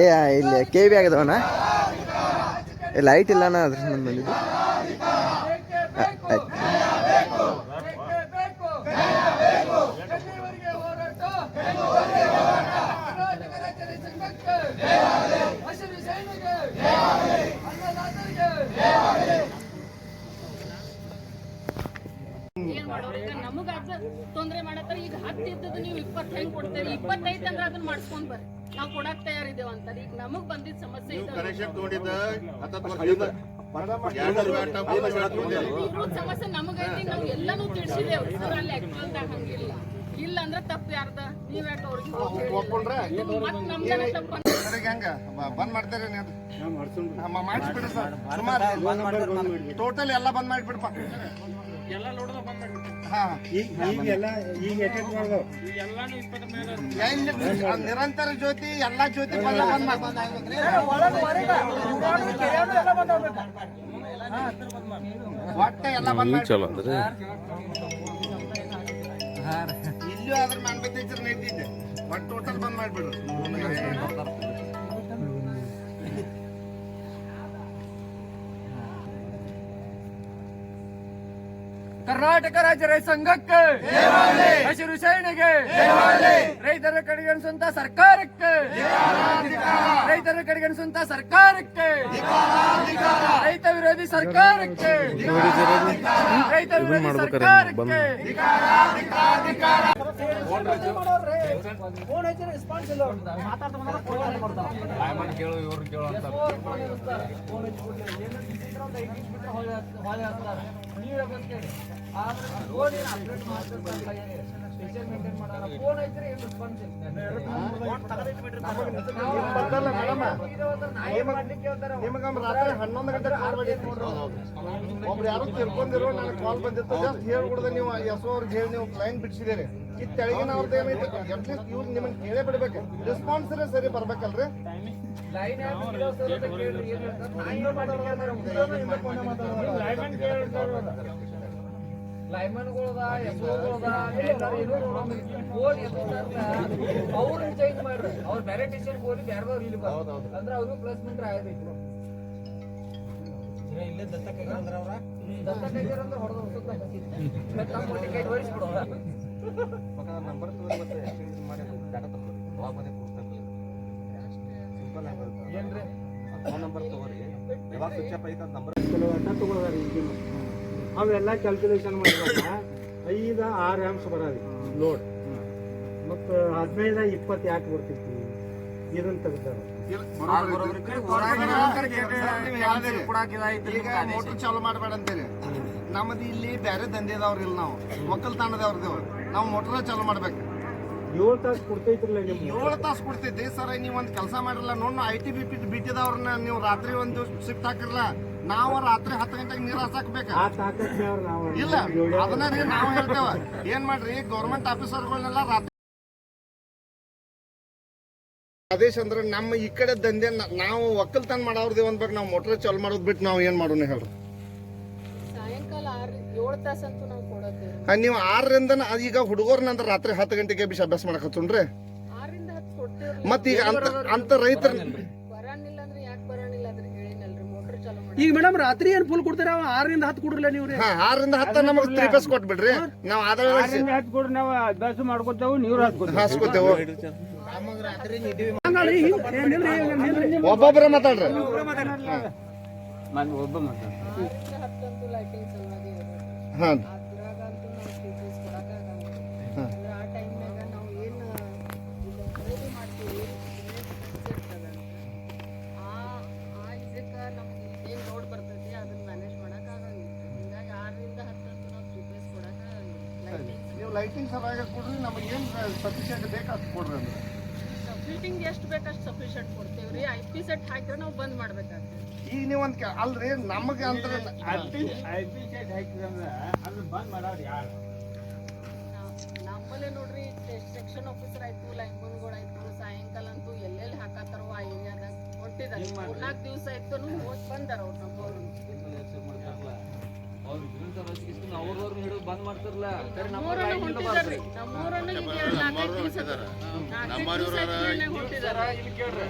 ಏ ಇಲ್ಲಿ K V ಆಗದವನ? ಲೈಟ್ ಇಲ್ಲನ ಅದ್ರ ಬಂದಿದ್ದು? ನಮಗ ತೊಂದ್ರೆ ಮಾಡತ್ತಾರ. ಈಗ ಹತ್ತು ನೀವು ಹೆಂಗ್ ಕೊಡ್ತೇವೆ ಇಪ್ಪತ್ತೈದು ಅಂದ್ರೆ ಅದನ್ನ ಮಾಡಿಸ್ಕೊಂಡ್ ಬರ್ರಿ. ನಾವು ಕೊಡಕ್ ತಯಾರಿದ್ದೇವ ಅಂತಾರೆ ಈಗ ನಮಗ್ ಬಂದಿದ್ ಸಮಸ್ಯೆ ಇದೆ. ಕನೆಕ್ಷನ್ ತಗೊಂಡಿದ್ದ ಸಮಸ್ಯೆ ನಮಗೈತಿ ನಾವು ಎಲ್ಲಾನು ತಿಳಿಸಿದೇವ್ ಸರ್ ಅಲ್ಲಿ ಆಕ್ಚುಲ್ದಾಗ ಹಂಗಿಲ್ಲ. ಇಲ್ಲ ಅಂದ್ರೆ ತಪ್ಪು ಯಾರ್ದ? ನೀವ್ ಯಾಕೆ ಅವ್ರಿಗೆ ಹೋಗಿ ಹೇಳಿಲ್ಲ? ಮತ್ತ್ ತಪ್ಪು ಬಂದ್ ಮಾಡ್ತಾರೆ ಮಾಡಿಸ್ಬಿಡ್ರಿ ಸರ್. ಸುಮಾರು ಟೋಟಲ್ ಎಲ್ಲ ಬಂದ್ ಮಾಡಿಬಿಡ್ಪ. ಹಾ ಈಗೆಲ್ಲ ಈಗ ಮಾಡ್ದವ ಎಲ್ಲಿ ನಿರಂತರ ಜ್ಯೋತಿ ಎಲ್ಲಾ ಜ್ಯೋತಿ ಬಂದ ಬಂದ್ ಒಟ್ಟ ಎಲ್ಲ ಬಂದ್ ಮಾಡಿ. ಇಲ್ಲೂ ಅದ್ರ ಟೋಟಲ್ ಬಂದ್ ಮಾಡ್ಬಿಡ್ರಿ. ಕರ್ನಾಟಕ ರಾಜ್ಯ ರೈತ ಸಂಘಕ್ಕೆ ಹಸಿರು ಸೇನೆಗೆ ರೈತರ ಕಡೆಗಣಿಸುವಂತ ಸರ್ಕಾರಕ್ಕೆ ರೈತರ ಕಡೆಗಣಿಸುವಂತ ಸರ್ಕಾರಕ್ಕೆ ರೈತ ವಿರೋಧಿ ಸರ್ಕಾರಕ್ಕೆ ರೈತ ವಿರೋಧಿ ಸರ್ಕಾರಕ್ಕೆ ರಾತ್ರಿ ಹನ್ನೊಂದು ಗಂಟೆ ಕಾಲ್ ಒಬ್ರು ಯಾರು ತಿರ್ಕೊಂಡಿರೋ ನನಗೆ ಕಾಲ್ ಬಂದಿತ್ತು. ಜಸ್ಟ್ ಹೇಳ್ಬಿಡ್ದೆ ನೀವು ಎಸ್ ಅವ್ರಿಗೆ ಹೇಳಿ ನೀವು ಕ್ಲೈಂಟ್ ಬಿಡಿಸಿದ್ದೀರಿ. ತೆಳಗಿನ ಅವ್ರದ್ದು ಏನೈತೆ ಅಟ್ಲೀಸ್ಟ್ ನಿಮ್ಮನ್ನ ಕೇಳೇ ಬಿಡ್ಬೇಕು. ರೆಸ್ಪಾನ್ಸ್ ಸರಿ ಬರ್ಬೇಕಲ್ರಿ? ಲೈಮನ್ಗಳದ ಎಸ್ಒಗಳದ ಅವ್ರನ್ನ ಚೇಂಜ್ ಮಾಡ್ರಿ ಅವ್ರ ಬೇರೆ ಟೇಷನ್ ಹೋಗಿ ಬೇರೆದವ್ರು ಇಲ್ಲಿ ಬರ್ತಾರೆ ಅಂದ್ರೆ ಅವ್ರಿಗೂ ಪ್ಲೇಸ್ಮೆಂಟ್ ಅವರು ದತ್ತಕ್ಕಾಗ್ಯಾರ ಅಂದ್ರೆ ಹೊಡೆದು ತಮ್ಮ ಮನೆ ಕೈ ಹೊರಿಸ್ಬಿಡೋದ ನಂಬರ್ ಮತ್ತೆ ಎಕ್ಸ್ಚೇಂಜ್ ಮಾಡಿ ಡಾಟಾ ತಗೊಳ್ಳಿ. ಅವಾಗ ಬಂದೇ ಕೊಡ್ತಾರೆ ಸಿಂಪಲ್ ಆಗಿ ಏನ್ರಿ? ಫೋನ್ ನಂಬರ್ ತಗೋರಿ ಯಾವಾಗ ಸ್ವಿಚ್ ಆಫ್ ಐತೆ ನಂಬರ್ ಕೆಲವತ್ತ ತಗೋದಾರ ಈಗಿನ ಅವೆಲ್ಲ ಕ್ಯಾಲ್ಕುಲೇಷನ್ ಮಾಡಿದಾಗ ಐದು ಆರು ಆ್ಯಮ್ಸ್ ಬರೋದು ಲೋಡ್ ಮತ್ತು ಹದಿನೈದು ಇಪ್ಪತ್ತು ಯಾಕೆ ಬರ್ತಿತ್ತು. ಇದನ್ನ ತೆಗ್ದಾರ. ಈಗ ಮೋಟರ್ ಚಾಲು ಮಾಡಬೇಡ ಅಂತೇಳಿ. ನಮ್ದು ಇಲ್ಲಿ ಬೇರೆ ದಂಧೆದವ್ರಿಲ್ಲ ನಾವು. ಒಕ್ಕಲ್ತನದವ್ರದೇವ್ ನಾವು ಮೋಟರ್ ಚಾಲು ಮಾಡ್ಬೇಕು. ಏಳು ತಾಸು ಕೊಡ್ತೈತ್ರಲ್ಲ ನಿಮ್ಗೆ? ಏಳು ತಾಸು ಕೊಡ್ತೈತಿ. ಸರ್ ನೀವು ಒಂದು ಕೆಲಸ ಮಾಡಿರಲ್ಲ ನೋಡ್ ಐ ಟಿ ಬಿ ಪಿ ಬಿಟ್ಟಿದವ್ರನ್ನ ನೀವು ರಾತ್ರಿ ಒಂದು ಶಿಫ್ಟ್ ಹಾಕಿರಲ್ಲ ನಾವು ರಾತ್ರಿ ಹತ್ತು ಗಂಟೆಗೆ ನೀರು ಹಾಸಾಕ್ಬೇಕು ಇಲ್ಲ ಅದನ್ನ ರೀ ನಾವು ಹೇಳ್ತೇವ. ಏನ್ ಮಾಡ್ರಿ ಗೌರ್ಮೆಂಟ್ ಆಫೀಸರ್ಗಳನ್ನೆಲ್ಲ ರಾತ್ರಿ ಆದೇಶ ಅಂದ್ರೆ ನಮ್ಮ ಈ ಕಡೆ ದಂಧೆ ನಾವು ಒಕ್ಕಲ್ತನ ಮಾಡೋರ್ದೇವ್ ಅನ್ಬೇಕು ನಾವು ಮೋಟರ್ ಚಾಲು ಮಾಡೋದ್ ಬಿಟ್ಟು ನಾವು ಏನ್ ಮಾಡೋಣ ಹೇಳ್ರಿ? ಏಳು ತಾಸಂತೂ ನಾವು ಕೊಡತ್ತೇವೆ ಆ, ನೀವು ಆರರಿಂದ ಈಗ ನಂತರ ರಾತ್ರಿ ಹತ್ತು ಗಂಟೆಗೆ ಬಿಸಿ ಅಭ್ಯಾಸ ಮಾಡಕ್ ಹಚ್ಚುನ್ರಿ ಆರಿಂದ ಹತ್ತು ಕೊಡ್ತೇವ್ರಿ. ಮತ್ ಈಗ ಅಂತ ಅಂತ ರೈತರ ಅಂದ್ರೆ ಯಾಕೆ ಬರಾನಿಲ್ಲ ಅದ್ರ ಹೇಳಿನಲ್ರಿ ಮೋಟರ್ ಚಾಲು ಮಾಡಿ ಈಗ ಮೇಡಮ್ ರಾತ್ರಿ ಏನ್ ಫುಲ್ ಕೊಡ್ತೀರ? ಆರರಿಂದ ಹತ್ತು ಕೊಡ್ರಲ್ಲ ಹಾ ಆರರಿಂದ ಹತ್ತ ನಮಗ್ ತ್ರೀ ಪೇಸ್ ಕೊಟ್ಬಿಡ್ರಿ ನಾವು ಆದಾಯ ಹತ್ತು ಕೊಡ್ರಿ ನಾವು ಅಭ್ಯಾಸ ಮಾಡ್ಕೊತೇವು ನೀರು ಹಾಕ್ಕೊತೇವೆ ಹಾಸ್ಕೋತೇವು. ಒಬ್ಬೊಬ್ಬರ ಮಾತಾಡ್ರಿ. ಒಬ್ಬ ಮಾತಾಡ ಆರರಿಂದ ಹತ್ತಂತೂ ಲೈಟಿಂಗ್ ಸಲುವಾಗಿ ಇರೋದು. ಹಾ. ಅದ್ರಾಗಂತೂ ನಾವು ಫೀಚರ್ಸ್ ಕೊಡಕ್ಕಾಗಲ್ಲ ಅಂದ್ರೆ ಆ ಟೈಮ್ನಾಗ ನಾವು ಏನು ಖರೀದಿ ಮಾಡ್ತೀವಿ ಆ ಆ ಇದಕ್ಕೆ ನಮ್ಗೆ ಏನು ಲೋಡ್ ಬರ್ತೈತಿ ಅದನ್ನ ಮ್ಯಾನೇಜ್ ಮಾಡೋಕ್ಕಾಗಂಗಿಲ್ಲ ಹಿಂಗಾಗಿ ಆರರಿಂದ ನಾವು ಕೊಡಕ್ಕಾಗಂಗಿಲ್ಲ ಲೈಟಿಂಗ್ ನೀವು ಲೈಟಿಂಗ್ ಸರಿಯಾಗಿ ಕೊಡ್ರಿ ನಮಗೆ ಏನ್ ಸಫಿಶಿಯಂಟ್ ಬೇಕಾದ್ ಕೊಡ್ರಿ ಅಂದ್ರೆ. ಎಷ್ಟು ಬೇಕಷ್ಟು ಸಫಿಷಿಯಂಟ್ ಕೊಡ್ತೀವಿ ರೀ ಐ ಪಿ ಸೆಟ್ ಹಾಕಿದ್ರೆ ನಾವು ಬಂದ್ ಮಾಡ್ಬೇಕಾಗ್ತದೆ. ಈಗ ನೀವು ಒಂದ್ ಕೆ- ಅಲ್ರಿ ನಮಗೆ ಅಂತ ನಮ್ಮಲ್ಲಿ ಬಂದ್ ಮಾಡೋರು ಯಾರು? ನಮ್ಮಲ್ಲೇ ನೋಡ್ರಿ ಸೆಕ್ಷನ್ ಆಫೀಸರ್ ಆಯ್ತು ಲೈನ್ಮನ್ಗಳು ಆಯ್ತು ಸಾಯಂಕಾಲ ಅಂತೂ ಎಲ್ಲೆಲ್ಲಿ ಹಾಕತ್ತಾರೋ ಆ ಏರಿಯಾದಾಗ ಹೊಂಟಿದ್ದಾರೆ ಮೂರ್ನಾಲ್ಕು ದಿವಸ ಆಯ್ತು ಹೋಗಿ ಬಂದಾರ ಅವ್ರು ನಮ್ಮವ್ರು. ಅವ್ರ ನಮ್ಮೂರನ್ನ ನಾಲ್ಕೈದು ದಿವಸ ನಾಲ್ಕೈದು ದಿವಸ ಹೊಂಟಿದಾರ ಇಲ್ಲಿ ಕೇಳ್ರಿ.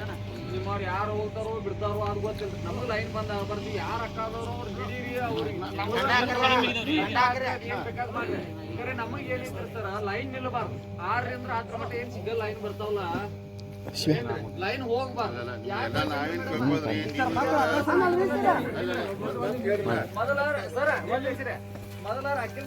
ನಿಮ್ಮವ್ರು ಯಾರು ಹೋಗ್ತಾರೋ ಬಿಡ್ತಾರೋ ಅದು ಗೊತ್ತಿಲ್ಲ ನಮ್ದು ಲೈನ್ ಬಂದ ಬರ್ತೀವಿ ಯಾರು ಅಕ್ಕಾದವ್ರು ಅವ್ರು ಬಿಡೀರಿ ಅವ್ರಿಗೆ ಖರೆ ನಮಗೆ ಏನಿತ್ತು ಸರ್ ಲೈನ್ ನಿಲ್ಲಬಾರ್ದು ಆರರಿಂದ ಹತ್ರ ಮಟ್ಟ ಏನ್ ಸಿಗಲ್ ಲೈನ್ ಬರ್ತಾವಲ್ಲ ಲೈನ್ ಹೋಗ್ಬಾರ್ದು ಮೊದಲ ಸರ್ ಮೊದಲ ಅಖಿಲ್